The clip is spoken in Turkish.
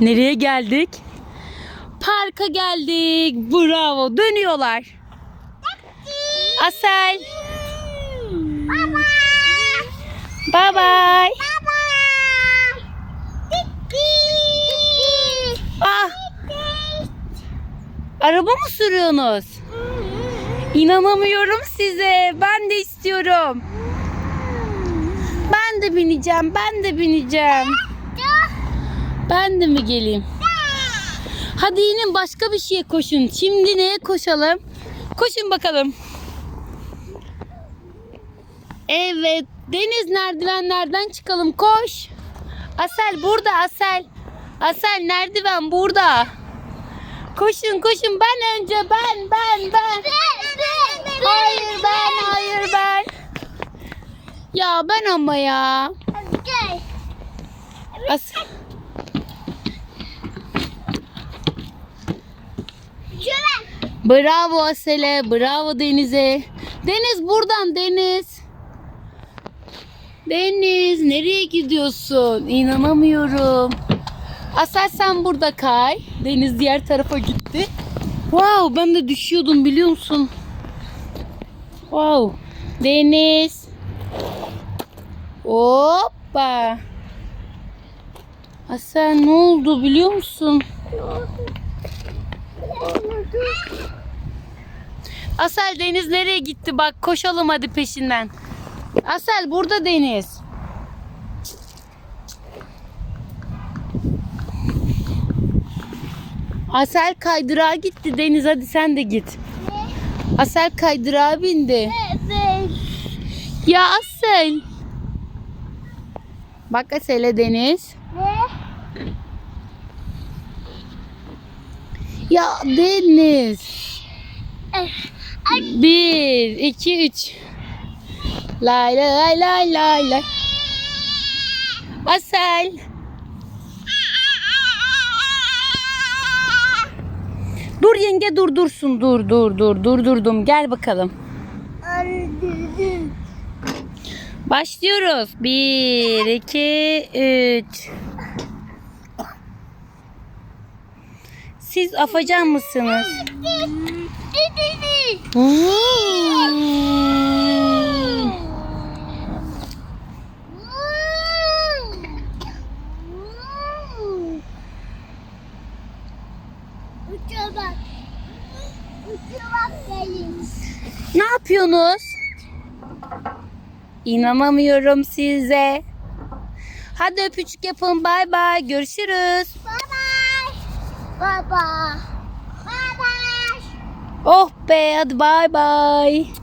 Nereye geldik? Parka geldik. Bravo. Dönüyorlar. Asel. Bye bye. Ah, araba mı sürüyorsunuz? İnanamıyorum size. Ben de istiyorum. Ben de bineceğim. Ben de bineceğim. Ben de mi geleyim? Hadi inin başka bir şeye koşun. Şimdi neye koşalım? Koşun bakalım. Evet. Deniz merdivenlerden çıkalım. Koş. Asel burada Asel. Asel merdiven burada. Koşun koşun ben önce ben ben ben. Hayır ben hayır ben. Ya ben ama ya. Gel. Asel. Şöyle. Bravo Asel'e, bravo Deniz'e. Deniz buradan Deniz. Deniz nereye gidiyorsun? İnanamıyorum. Asel sen burada kay. Deniz diğer tarafa gitti. Wow ben de düşüyordum biliyor musun? Wow. Deniz. Hoppa. Asel ne oldu biliyor musun? Asel Deniz nereye gitti? Bak koşalım hadi peşinden. Asel burada Deniz. Asel kaydırağa gitti Deniz hadi sen de git. Asel kaydırağa bindi. Evet. Ya Asel. Bak Asel'e Deniz. Ne? Ya Deniz. Bir, iki, üç. Lay lay lay lay lay. Asel. Dur yenge dur dursun dur dur dur durdurdum gel bakalım. Başlıyoruz. Bir, iki, üç. Siz afacan mısınız? Ne yapıyorsunuz? İnanamıyorum size. Hadi öpücük yapın. Bay bay. Görüşürüz. Bye. Bye bye. Bye bye. Oh be bay bay.